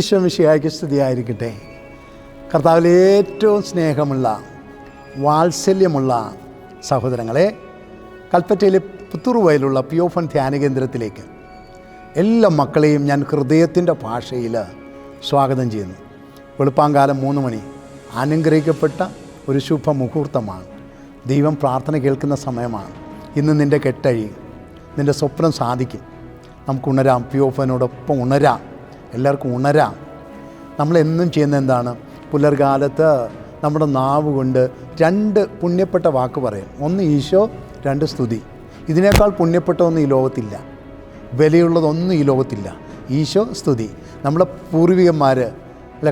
ഈശോ മിശിഹായ്ക്ക് സ്തുതിയായിരിക്കട്ടെ. കർത്താവിൽ ഏറ്റവും സ്നേഹമുള്ള വാത്സല്യമുള്ള സഹോദരങ്ങളെ കൽപ്പറ്റയിലെ പുത്തൂറുവയിലുള്ള പിയോഫൺ ധ്യാന കേന്ദ്രത്തിലേക്ക് എല്ലാ മക്കളെയും ഞാൻ ഹൃദയത്തിന്റെ ഭാഷയിൽ സ്വാഗതം ചെയ്യുന്നു. വെളുപ്പാങ്കാലം മൂന്ന് മണി. അനുഗ്രഹിക്കപ്പെട്ട ഒരു ശുഭ മുഹൂർത്തമാണ് ദൈവം പ്രാർത്ഥന കേൾക്കുന്ന സമയമാണ്. ഇന്ന് നിന്റെ കെട്ടഴി നിന്റെ സ്വപ്നം സാധിക്കും. നമുക്ക് ഉണരാം പിയോഫനോടൊപ്പം ഉണരാം. എല്ലാവർക്കും ഉണരാം. നമ്മളെന്നും ചെയ്യുന്ന എന്താണ്? പുലർകാലത്ത് നമ്മുടെ നാവ് കൊണ്ട് രണ്ട് പുണ്യപ്പെട്ട വാക്ക് പറയും. ഒന്ന് ഈശോ രണ്ട് സ്തുതി. ഇതിനേക്കാൾ പുണ്യപ്പെട്ട ഒന്നും ഈ ലോകത്തില്ല. വിലയുള്ളതൊന്നും ഈ ലോകത്തില്ല. ഈശോ സ്തുതി. നമ്മളെ പൂർവികന്മാർ അല്ല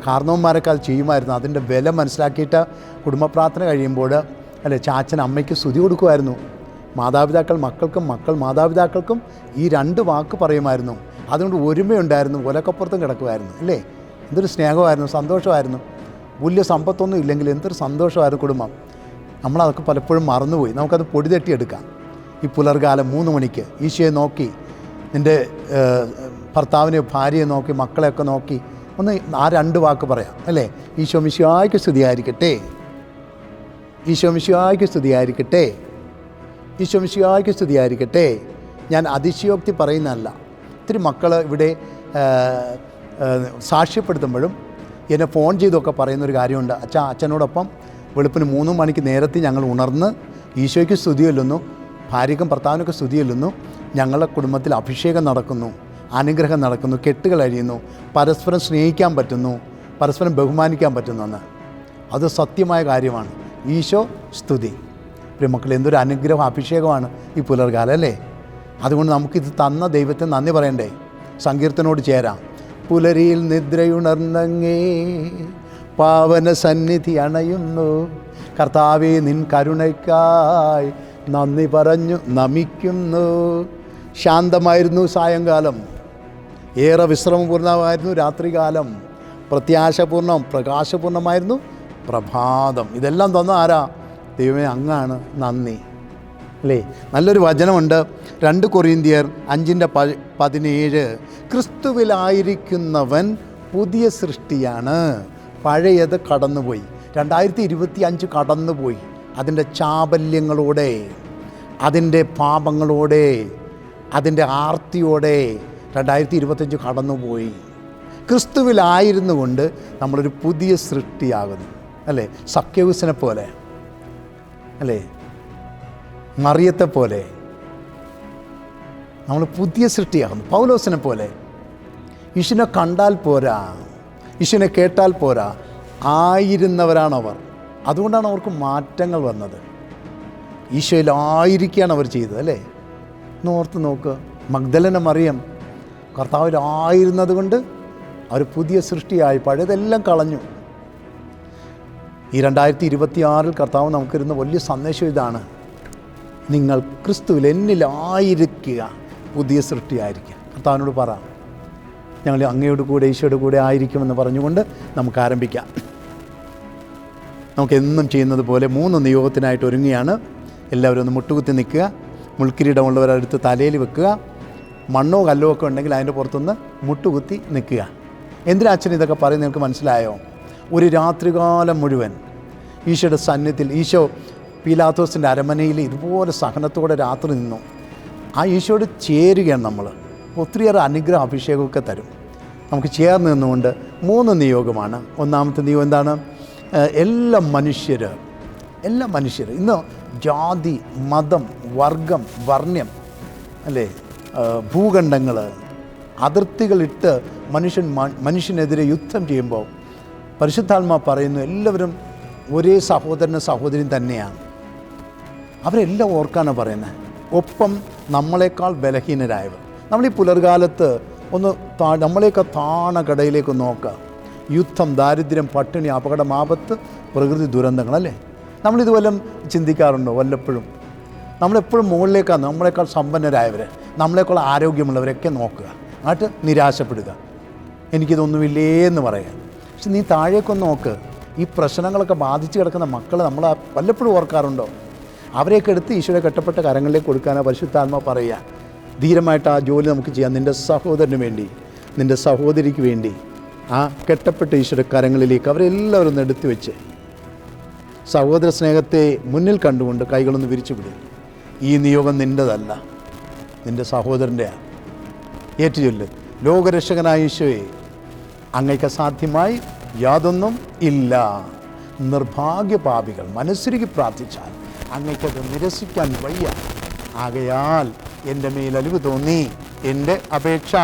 അത് ചെയ്യുമായിരുന്നു. അതിന്റെ വില മനസ്സിലാക്കിയിട്ട് കുടുംബ പ്രാർത്ഥന കഴിയുമ്പോൾ അല്ലെ ചാച്ചൻ അമ്മയ്ക്ക് സ്തുതി കൊടുക്കുമായിരുന്നു. മാതാപിതാക്കൾ മക്കൾക്കും മക്കൾ മാതാപിതാക്കൾക്കും ഈ രണ്ട് വാക്ക് പറയുമായിരുന്നു. അതുകൊണ്ട് ഒരുമയുണ്ടായിരുന്നു ഒലക്കപ്പുറത്തും കിടക്കുമായിരുന്നു അല്ലേ? എന്തൊരു സ്നേഹമായിരുന്നു സന്തോഷമായിരുന്നു. വലിയ സമ്പത്തൊന്നും ഇല്ലെങ്കിൽ എന്തൊരു സന്തോഷമായിരുന്നു കുടുംബം. നമ്മളതൊക്കെ പലപ്പോഴും മറന്നുപോയി. നമുക്കത് പൊടി തട്ടിയെടുക്കാം ഈ പുലർകാലം മൂന്ന് മണിക്ക് ഈശോയെ നോക്കി നിന്റെ ഭർത്താവിനെ ഭാര്യയെ നോക്കി മക്കളെയൊക്കെ നോക്കി ഒന്ന് ആ രണ്ട് വാക്ക് പറയാം അല്ലേ? ഈശോ മിശിയായ്ക്ക് സ്തുതിയായിരിക്കട്ടെ. ഈശോ മിശിയായ്ക്ക് സ്തുതിയായിരിക്കട്ടെ. ഈശോ മിശിയായ്ക്ക് സ്തുതിയായിരിക്കട്ടെ. ഞാൻ അതിശയോക്തി പറയുന്നതല്ല. ഒത്തിരി മക്കൾ ഇവിടെ സാക്ഷ്യപ്പെടുത്തുമ്പോഴും എന്നെ ഫോൺ ചെയ്തൊക്കെ പറയുന്നൊരു കാര്യമുണ്ട്. അച്ഛാ അച്ഛനോടൊപ്പം വെളുപ്പിന് മൂന്ന് മണിക്ക് നേരത്തെ ഞങ്ങൾ ഉണർന്ന് ഈശോയ്ക്ക് സ്തുതിയല്ലുന്നു ഭാര്യയ്ക്കും ഭർത്താവിനൊക്കെ സ്തുതിയല്ലുന്നു ഞങ്ങളുടെ കുടുംബത്തിൽ അഭിഷേകം നടക്കുന്നു അനുഗ്രഹം നടക്കുന്നു കെട്ടുകൾ അഴിയുന്നു പരസ്പരം സ്നേഹിക്കാൻ പറ്റുന്നു പരസ്പരം ബഹുമാനിക്കാൻ പറ്റുന്നു എന്ന്. അത് സത്യമായ കാര്യമാണ്. ഈശോ സ്തുതി. പ്രിയ മക്കളെ എന്തൊരു അനുഗ്രഹം അഭിഷേകമാണ് ഈ പുലർകാലം അല്ലേ? അതുകൊണ്ട് നമുക്കിത് തന്ന ദൈവത്തെ നന്ദി പറയണ്ടേ? സങ്കീർത്തനോട് ചേരാം. പുലരിയിൽ നിദ്രയുണർന്നങ്ങേ പാവന സന്നിധി അണയുന്നു. കർത്താവെ നിൻ കരുണയ്ക്കായി നന്ദി പറഞ്ഞു നമിക്കുന്നു. ശാന്തമായിരുന്നു സായങ്കാലം. ഏറെ വിശ്രമപൂർണമായിരുന്നു രാത്രികാലം. പ്രത്യാശപൂർണം പ്രകാശപൂർണമായിരുന്നു പ്രഭാതം. ഇതെല്ലാം തന്ന ആരാ? ദൈവമേ അങ്ങാണ് നന്ദി. അല്ലേ? നല്ലൊരു വചനമുണ്ട്. രണ്ട് കൊറിന്തിയർ അഞ്ചിന്റെ പതിനേഴ്. ക്രിസ്തുവിലായിരിക്കുന്നവൻ പുതിയ സൃഷ്ടിയാണ്. പഴയത് കടന്നുപോയി. രണ്ടായിരത്തി ഇരുപത്തി അഞ്ച് കടന്നുപോയി. അതിന്റെ ചാബല്യങ്ങളോടെ അതിന്റെ പാപങ്ങളോടെ അതിന്റെ ആർത്തിയോടെ രണ്ടായിരത്തി ഇരുപത്തഞ്ച് കടന്നുപോയി. ക്രിസ്തുവിലായിരുന്നു കൊണ്ട് നമ്മളൊരു പുതിയ സൃഷ്ടിയാകുന്നു. അല്ലേ? സഖ്യവുസിനെ പോലെ. അല്ലേ? മറിയത്തെ പോലെ നമ്മൾ പുതിയ സൃഷ്ടിയാകുന്നു. പൗലോസിനെ പോലെ ഈശുവിനെ കണ്ടാൽ പോരാ. ഈശുവിനെ കേട്ടാൽ പോരാ. ആയിരുന്നവരാണ് അവർ അതുകൊണ്ടാണ് അവർക്ക് മാറ്റങ്ങൾ വന്നത്. ഈശോയിലായിരിക്കുകയാണ് അവർ ചെയ്തത് അല്ലേ? ഓർത്ത് നോക്ക്. മഗ്ദലന മറിയം. കർത്താവിലായിരുന്നത് കൊണ്ട് അവർ പുതിയ സൃഷ്ടിയായി. പഴയതെല്ലാം കളഞ്ഞു. ഈ രണ്ടായിരത്തി ഇരുപത്തി ആറിൽ കർത്താവ് നമുക്കിരുന്ന വലിയ സന്ദേശം ഇതാണ്. നിങ്ങൾ ക്രിസ്തുവിൽ എന്നിലായിരിക്കുക പുതിയ സൃഷ്ടിയായിരിക്കുക. കർത്താവിനോട് പറ. ഞങ്ങൾ അങ്ങയോട് കൂടെ ഈശോയുടെ കൂടെ ആയിരിക്കുമെന്ന് പറഞ്ഞുകൊണ്ട് നമുക്ക് ആരംഭിക്കാം. നമുക്ക് എന്നും ചെയ്യുന്നത് പോലെ മൂന്ന് നിയോഗത്തിനായിട്ട് ഒരുങ്ങിയാണ് എല്ലാവരും ഒന്ന് മുട്ടുകുത്തി നിൽക്കുക. മുൾക്കിരീടമുള്ളവരടുത്ത് തലയിൽ വെക്കുക. മണ്ണോ കല്ലോ ഒക്കെ ഉണ്ടെങ്കിൽ അതിന്റെ പുറത്തുനിന്ന് മുട്ടുകുത്തി നിൽക്കുക. എന്തിനാ അച്ഛൻ ഇതൊക്കെ പറയുന്നത് നിങ്ങൾക്ക് മനസ്സിലായോ? ഒരു രാത്രികാലം മുഴുവൻ ഈശോയുടെ സന്നിധിയിൽ ഈശോ പീലാത്തോസിന്റെ അരമനയിൽ ഇതുപോലെ സഹനത്തോടെ രാത്രി നിന്നു. ആ ഈശോയോട് ചേരുകയാണ് നമ്മൾ. ഒത്തിരിയേറെ അനുഗ്രഹ അഭിഷേകമൊക്കെ തരും. നമുക്ക് ചേർന്ന് നിന്നുകൊണ്ട് മൂന്ന് നിയോഗമാണ്. ഒന്നാമത്തെ നിയോഗം എന്താണ്? എല്ലാ മനുഷ്യർ എല്ലാ മനുഷ്യർ ഇന്ന് ജാതി മതം വർഗം വർണ്യം അല്ലേ? ഭൂഖണ്ഡങ്ങൾ അതിർത്തികളിട്ട് മനുഷ്യൻ മനുഷ്യനെതിരെ യുദ്ധം ചെയ്യുമ്പോൾ പരിശുദ്ധാത്മാ പറയുന്നു എല്ലാവരും ഒരേ സഹോദരനും സഹോദരിയും തന്നെയാണ്. അവരെല്ലാം ഓർക്കാനാണ് പറയുന്നത് ഒപ്പം നമ്മളെക്കാൾ ബലഹീനരായവർ. നമ്മൾ ഈ പുലർകാലത്ത് ഒന്ന് താ നമ്മളെയൊക്കെ താണ കടയിലേക്ക് നോക്കുക. യുദ്ധം ദാരിദ്ര്യം പട്ടിണി അപകടം ആപത്ത് പ്രകൃതി ദുരന്തങ്ങൾ അല്ലേ? നമ്മളിതുവല്ലം ചിന്തിക്കാറുണ്ടോ വല്ലപ്പോഴും? നമ്മളെപ്പോഴും മുകളിലേക്കാണ് നമ്മളെക്കാൾ സമ്പന്നരായവർ നമ്മളെക്കാൾ ആരോഗ്യമുള്ളവരൊക്കെ നോക്കുക. എന്നിട്ട് നിരാശപ്പെടുക. എനിക്കിതൊന്നുമില്ലേ എന്ന് പറയാം പക്ഷെ നീ താഴേക്കൊന്ന് നോക്ക്. ഈ പ്രശ്നങ്ങളൊക്കെ ബാധിച്ച് കിടക്കുന്ന മക്കൾ നമ്മൾ വല്ലപ്പോഴും ഓർക്കാറുണ്ടോ? അവരെയൊക്കെ എടുത്ത് ഈശോയുടെ കെട്ടപ്പെട്ട കരങ്ങളിലേക്ക് കൊടുക്കാനാണ് പരിശുദ്ധാത്മ പറയുക. ധീരമായിട്ട് ആ ജോലി നമുക്ക് ചെയ്യാം. നിന്റെ സഹോദരന് വേണ്ടി നിന്റെ സഹോദരിക്ക് വേണ്ടി ആ കെട്ടപ്പെട്ട ഈശോയുടെ കരങ്ങളിലേക്ക് അവരെല്ലാവരും ഒന്ന് എടുത്തു വെച്ച്. സഹോദര സ്നേഹത്തെ മുന്നിൽ കണ്ടുകൊണ്ട് കൈകളൊന്ന് വിരിച്ചു വിടും ഈ നിയോഗം നിന്റെതല്ല നിന്റെ സഹോദരന്റെയാണ് ഏറ്റുചൊല്ല് ലോകരക്ഷകനായ ഈശോയെ അങ്ങയ്ക്ക് അസാധ്യമായി യാതൊന്നും ഇല്ല. നിർഭാഗ്യപാപികൾ മനസ്സിരുകി പ്രാർത്ഥിച്ചാൽ അങ്ങയ്ക്കത് നിരസിക്കാൻ വയ്യ. ആകയാൽ എന്റെ മേലലിവ് തോന്നി. എന്റെ അപേക്ഷ.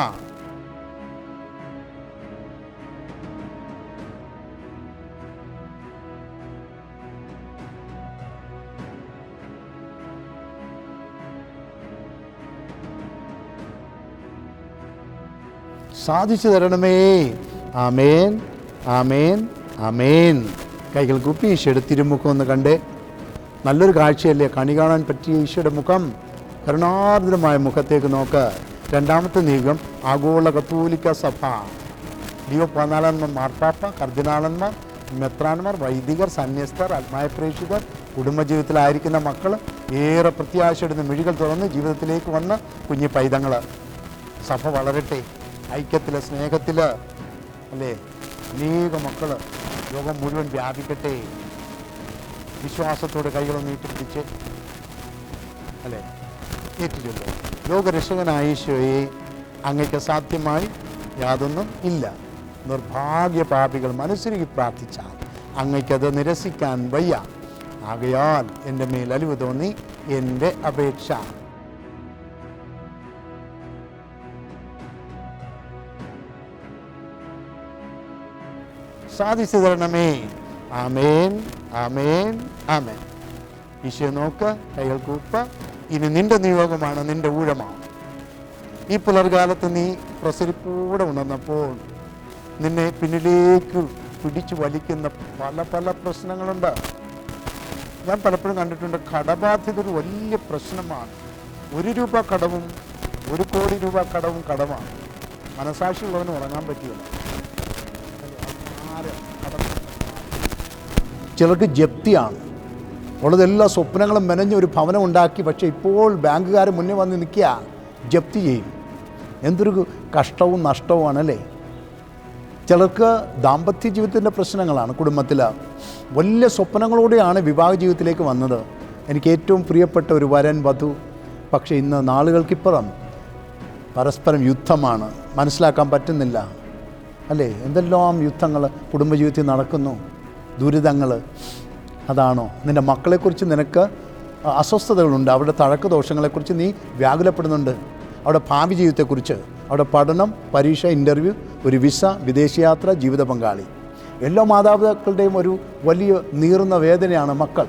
സാധിച്ചു തരണമേ. ആമേൻ. ആമേൻ. ആമേൻ. കൈകൾ കുപ്പി ഈശോയുടെ തിരുമുഖം കണ്ടേ നല്ലൊരു കാഴ്ചയല്ലേ? കണി കാണാൻ പറ്റിയ ഈശോയുടെ മുഖം. കരുണാർദ്രമായ മുഖത്തേക്ക് നോക്ക്. രണ്ടാമത്തെ നീക്കം ആഗോള കത്തോലിക്ക സഭ. ലിയോ പതിനാലന്മാർ മാർപ്പാപ്പ കർദിനാളന്മാർ മെത്രാന്മാർ വൈദികർ സന്യസ്തർ ആത്മായ പ്രേക്ഷകർ കുടുംബജീവിതത്തിലായിരിക്കുന്ന മക്കൾ ഏറെ പ്രത്യാശയിടുന്ന മിഴികൾ തുറന്ന് ജീവിതത്തിലേക്ക് വന്ന കുഞ്ഞു പൈതങ്ങൾ സഭ വളരട്ടെ. ഐക്യത്തിൽ സ്നേഹത്തിൽ അല്ലേ? അനേക മക്കൾ ലോകം മുഴുവൻ വ്യാപിക്കട്ടെ. വിശ്വാസത്തോടെ കൈകളൊന്ന് നീട്ടിപ്പിടിച്ച് അല്ലേ? ലോകരക്ഷകനായ ഈശോയെ അങ്ങയ്ക്ക് സാധ്യമായി യാതൊന്നും ഇല്ല. നിർഭാഗ്യ പാപികൾ മനസ്സിരുകി പ്രാർത്ഥിച്ചാൽ അങ്ങയ്ക്കത് നിരസിക്കാൻ വയ്യ. ആകയാൽ എന്റെ മേൽ അലിവ് തോന്നി എന്റെ അപേക്ഷ. സാധിച്ചു തരണമേ. ആമേൻ ആമേൻ ആമേൻ. ഈശോ നോക്ക് കൈകൾ കൂപ്പ. ഇനി നിന്റെ നിയോഗമാണ് നിന്റെ ഊഴമാണ്. ഈ പുലർകാലത്ത് നീ പ്രസരിപ്പൂടെ ഉണർന്നപ്പോൾ നിന്നെ പിന്നിലേക്ക് പിടിച്ചു വലിക്കുന്ന പല പല പ്രശ്നങ്ങളുണ്ട്. ഞാൻ പലപ്പോഴും കണ്ടിട്ടുണ്ട് കടബാധ്യത ഒരു വലിയ പ്രശ്നമാണ്. ഒരു രൂപ കടവും ഒരു കോടി രൂപ കടവും കടമാണ്. മനസാക്ഷിയുള്ളവന് ഉറങ്ങാൻ പറ്റില്ല. ചിലർക്ക് ജപ്തിയാണ്. ഉള്ളതെല്ലാ സ്വപ്നങ്ങളും മെനഞ്ഞ് ഒരു ഭവനം ഉണ്ടാക്കി പക്ഷേ ഇപ്പോൾ ബാങ്കുകാർ മുന്നേ വന്ന് നിൽക്കുക ജപ്തി ചെയ്യും. എന്തൊരു കഷ്ടവും നഷ്ടവുമാണല്ലേ ചിലർക്ക് ദാമ്പത്യ ജീവിതത്തിന്റെ പ്രശ്നങ്ങളാണ് കുടുംബത്തിൽ. വലിയ സ്വപ്നങ്ങളോടെയാണ് വിവാഹ ജീവിതത്തിലേക്ക് വന്നത്. എനിക്ക് ഏറ്റവും പ്രിയപ്പെട്ട ഒരു വരൻ വധു. പക്ഷേ ഇന്ന് നാളുകൾക്കിപ്പുറം പരസ്പരം യുദ്ധമാണ്. മനസ്സിലാക്കാൻ പറ്റുന്നില്ല. അല്ലേ? എന്തെല്ലാം യുദ്ധങ്ങൾ കുടുംബജീവിതത്തിൽ നടക്കുന്നു? ദുരിതങ്ങൾ. അതാണോ? നിന്റെ മക്കളെക്കുറിച്ച് നിനക്ക് അസ്വസ്ഥതകളുണ്ട്. അവരുടെ തഴക്ക ദോഷങ്ങളെക്കുറിച്ച് നീ വ്യാകുലപ്പെടുന്നുണ്ട്. അവിടെ ഭാവി ജീവിതത്തെക്കുറിച്ച്. അവിടെ പഠനം പരീക്ഷ ഇന്റർവ്യൂ ഒരു വിസ വിദേശയാത്ര ജീവിത പങ്കാളി. എല്ലാ മാതാപിതാക്കളുടെയും ഒരു വലിയ നീറുന്ന വേദനയാണ് മക്കൾ.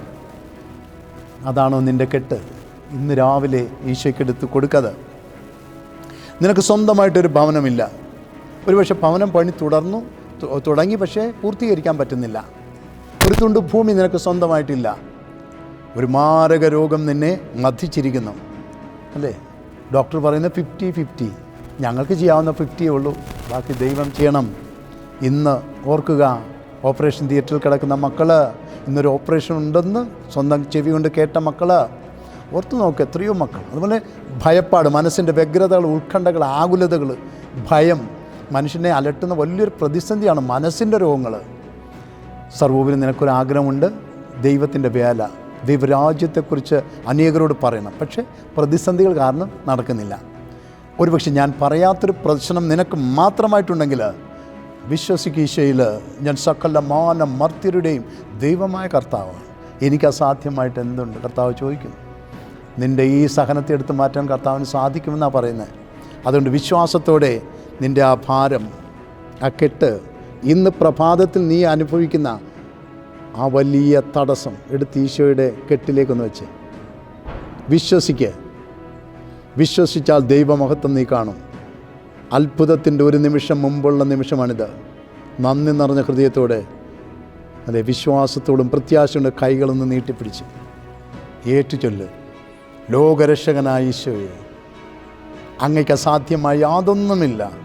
അതാണോ നിന്റെ കെട്ട്? ഇന്ന് രാവിലെ ഈശോയ്ക്കെടുത്ത് കൊടുക്കത്. നിനക്ക് സ്വന്തമായിട്ടൊരു ഭവനമില്ല. ഒരുപക്ഷെ ഭവനം പണി തുടർന്നു തുടങ്ങി പക്ഷേ പൂർത്തീകരിക്കാൻ പറ്റുന്നില്ല. ഒരു തുണ്ട് ഭൂമി നിനക്ക് സ്വന്തമായിട്ടില്ല. ഒരു മാരക രോഗം നിന്നെ മധിച്ചിരിക്കുന്നു അല്ലേ? ഡോക്ടർ പറയുന്ന ഫിഫ്റ്റി ഫിഫ്റ്റി ഞങ്ങൾക്ക് ചെയ്യാവുന്ന ഫിഫ്റ്റിയേ ഉള്ളൂ. ബാക്കി ദൈവം ചെയ്യണം. ഇന്ന് ഓർക്കുക ഓപ്പറേഷൻ തിയേറ്ററിൽ കിടക്കുന്ന മക്കൾ ഇന്നൊരു ഓപ്പറേഷൻ ഉണ്ടെന്ന് സ്വന്തം ചെവി കൊണ്ട് കേട്ട മക്കൾ ഓർത്തു നോക്ക് എത്രയോ മക്കൾ. അതുപോലെ ഭയപ്പാട് മനസ്സിന്റെ വ്യഗ്രതകൾ ഉത്കണ്ഠകൾ ആകുലതകൾ ഭയം. മനുഷ്യനെ അലട്ടുന്ന വലിയൊരു പ്രതിസന്ധിയാണ് മനസ്സിന്റെ രോഗങ്ങൾ സർവോപരി നിനക്കൊരാഗ്രഹമുണ്ട്. ദൈവത്തിന്റെ വേല. ദൈവരാജ്യത്തെക്കുറിച്ച് അനേകരോട് പറയണം. പക്ഷേ പ്രതിസന്ധികൾ കാരണം നടക്കുന്നില്ല. ഒരുപക്ഷെ ഞാൻ പറയാത്തൊരു പ്രശ്നം നിനക്ക് മാത്രമായിട്ടുണ്ടെങ്കിൽ വിശ്വസിക്കീശയിൽ ഞാൻ സകല മാന മർത്യരുടെയും ദൈവമായ കർത്താവ് എനിക്ക് അസാധ്യമായിട്ട് എന്തുണ്ട്? കർത്താവ് ചോദിക്കുന്നു. നിന്റെ ഈ സഹനത്തെ എടുത്ത് മാറ്റാൻ കർത്താവിന് സാധിക്കുമെന്നാണ് പറയുന്നത്. അതുകൊണ്ട് വിശ്വാസത്തോടെ നിന്റെ ആ ഭാരം ആ കെട്ട് ഇന്ന് പ്രഭാതത്തിൽ നീ അനുഭവിക്കുന്ന ആ വലിയ തടസ്സം എടുത്ത് ഈശോയുടെ കെട്ടിലേക്കൊന്ന് വെച്ച്. വിശ്വസിക്ക്. വിശ്വസിച്ചാൽ ദൈവമഹത്വം നീ കാണും. അത്ഭുതത്തിന്റെ ഒരു നിമിഷം മുമ്പുള്ള നിമിഷമാണിത്. നന്ദി നിറഞ്ഞ ഹൃദയത്തോടെ അതെ വിശ്വാസത്തോടും പ്രത്യാശയുടെ കൈകളൊന്ന് നീട്ടിപ്പിടിച്ച്. ഏറ്റുചൊല്ല്. ലോകരക്ഷകനായ ഈശോയെ. അങ്ങയ്ക്ക് അസാധ്യമായി യാതൊന്നുമില്ല.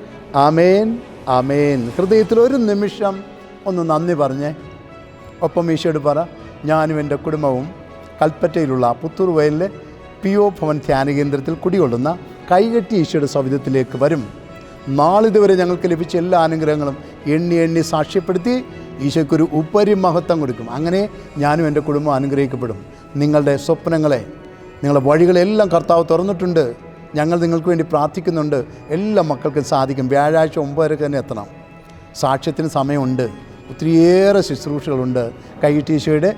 ആമേൻ ആമേൻ. ഹൃദയത്തിൽ ഒരു നിമിഷം ഒന്ന് നന്ദി പറഞ്ഞേ. ഒപ്പം ഈശോട് പറ ഞാനും എന്റെ കുടുംബവും കൽപ്പറ്റയിലുള്ള പുത്തൂർ വയലിലെ പി ഒ ഭവൻ ധ്യാനകേന്ദ്രത്തിൽ കുടികൊള്ളുന്ന കൈകെട്ടി ഈശോയുടെ സൗവിധത്തിലേക്ക് വരും. നാളിതുവരെ ഞങ്ങൾക്ക് ലഭിച്ച എല്ലാ അനുഗ്രഹങ്ങളും എണ്ണി എണ്ണി സാക്ഷ്യപ്പെടുത്തി ഈശോയ്ക്കൊരു ഉപരിമഹത്വം കൊടുക്കും. അങ്ങനെ ഞാനും എന്റെ കുടുംബം അനുഗ്രഹിക്കപ്പെടും. നിങ്ങളുടെ സ്വപ്നങ്ങളെ നിങ്ങളുടെ വഴികളെല്ലാം കർത്താവ് തുറന്നിട്ടുണ്ട്. ഞങ്ങൾ നിങ്ങൾക്ക് വേണ്ടി പ്രാർത്ഥിക്കുന്നുണ്ട്. എല്ലാ മക്കൾക്കും സാധിക്കും. വ്യാഴാഴ്ച ഒമ്പതരക്ക് തന്നെ എത്തണം. സാക്ഷ്യത്തിന് സമയമുണ്ട്. ഒത്തിരിയേറെ ശുശ്രൂഷകളുണ്ട്. കൈട്ടീശോയുടെ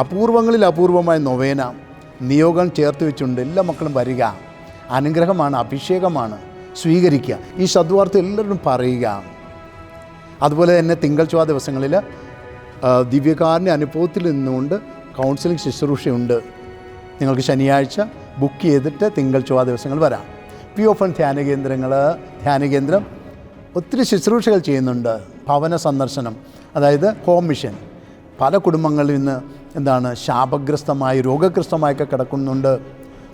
അപൂർവങ്ങളിൽ അപൂർവമായ നൊവേന നിയോഗം ചേർത്ത് വെച്ചുണ്ട് എല്ലാ മക്കളും വരിക. അനുഗ്രഹമാണ് അഭിഷേകമാണ്. സ്വീകരിക്കുക. ഈ സദ്വാർത്ത എല്ലാവരും പറയുക. അതുപോലെ തന്നെ തിങ്കൾ ചൊവ്വ ദിവസങ്ങളിൽ ദിവ്യകാരന്റെ അനുഭവത്തിൽ നിന്നുകൊണ്ട് കൗൺസിലിംഗ് ശുശ്രൂഷയുണ്ട്. നിങ്ങൾക്ക് ശനിയാഴ്ച ബുക്ക് ചെയ്തിട്ട് തിങ്കൾ ചൊവ്വ ദിവസങ്ങൾ വരാം. പി ഓഫൺ ധ്യാന കേന്ദ്രങ്ങൾ ധ്യാന കേന്ദ്രം ഒത്തിരി ശുശ്രൂഷകൾ ചെയ്യുന്നുണ്ട്. ഭവന സന്ദർശനം അതായത് ഹോം മിഷൻ പല കുടുംബങ്ങളിൽ നിന്ന് എന്താണ് ശാപഗ്രസ്തമായി രോഗഗ്രസ്തമായൊക്കെ കിടക്കുന്നുണ്ട്.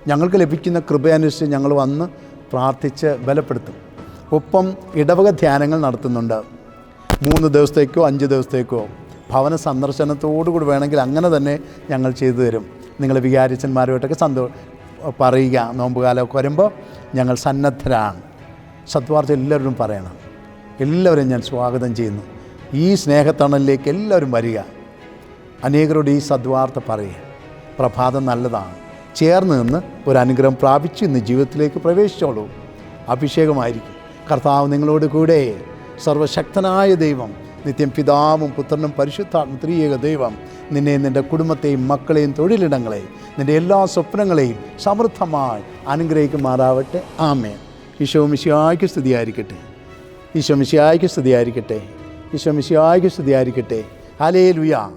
ഞങ്ങൾക്ക് ലഭിക്കുന്ന കൃപയനുസരിച്ച് ഞങ്ങൾ വന്ന് പ്രാർത്ഥിച്ച് ബലപ്പെടുത്തും. ഒപ്പം ഇടവക ധ്യാനങ്ങൾ നടത്തുന്നുണ്ട്. മൂന്ന് ദിവസത്തേക്കോ അഞ്ച് ദിവസത്തേക്കോ ഭവന സന്ദർശനത്തോടുകൂടി വേണമെങ്കിൽ അങ്ങനെ തന്നെ ഞങ്ങൾ ചെയ്തു തരും. നിങ്ങളെ വികാരിച്ചന്മാരുമായിട്ടൊക്കെ സന്തോ പറയുക നോമ്പുകാലമൊക്കെ വരുമ്പോൾ ഞങ്ങൾ സന്നദ്ധരാണ്. സത്വാർത്ഥം എല്ലാവരും പറയണം. എല്ലാവരും ഞാൻ സ്വാഗതം ചെയ്യുന്നു. ഈ സ്നേഹത്തണലിലേക്ക് എല്ലാവരും വരിക. അനേകരോട് ഈ സദ്വാർത്ത പറയുക. പ്രഭാതം നല്ലതാണ്. ചേർന്ന് നിന്ന് ഒരു അനുഗ്രഹം പ്രാപിച്ച് ഇന്ന് ജീവിതത്തിലേക്ക് പ്രവേശിച്ചോളൂ. അഭിഷേകമായിരിക്കും. കർത്താവ് നിങ്ങളോട് കൂടെ. സർവശക്തനായ ദൈവം നിത്യം പിതാവും പുത്രനും പരിശുദ്ധാത്മ ത്രിയേക ദൈവം. നിന്നെ നിന്റെ കുടുംബത്തെയും മക്കളെയും തൊഴിലിടങ്ങളെയും നിന്റെ എല്ലാ സ്വപ്നങ്ങളെയും സമൃദ്ധമായി അനുഗ്രഹിക്കുമാറാവട്ടെ. ആമേ ഈശോ മിശിയായ്ക്ക് സ്തുതിയായിരിക്കട്ടെ. ഈശോ മിശിയായ്ക്ക് സ്തുതിയായിരിക്കട്ടെ. ഈശോ സ്തുതിയായിരിക്കട്ടെ. ഹലേ ലുയാ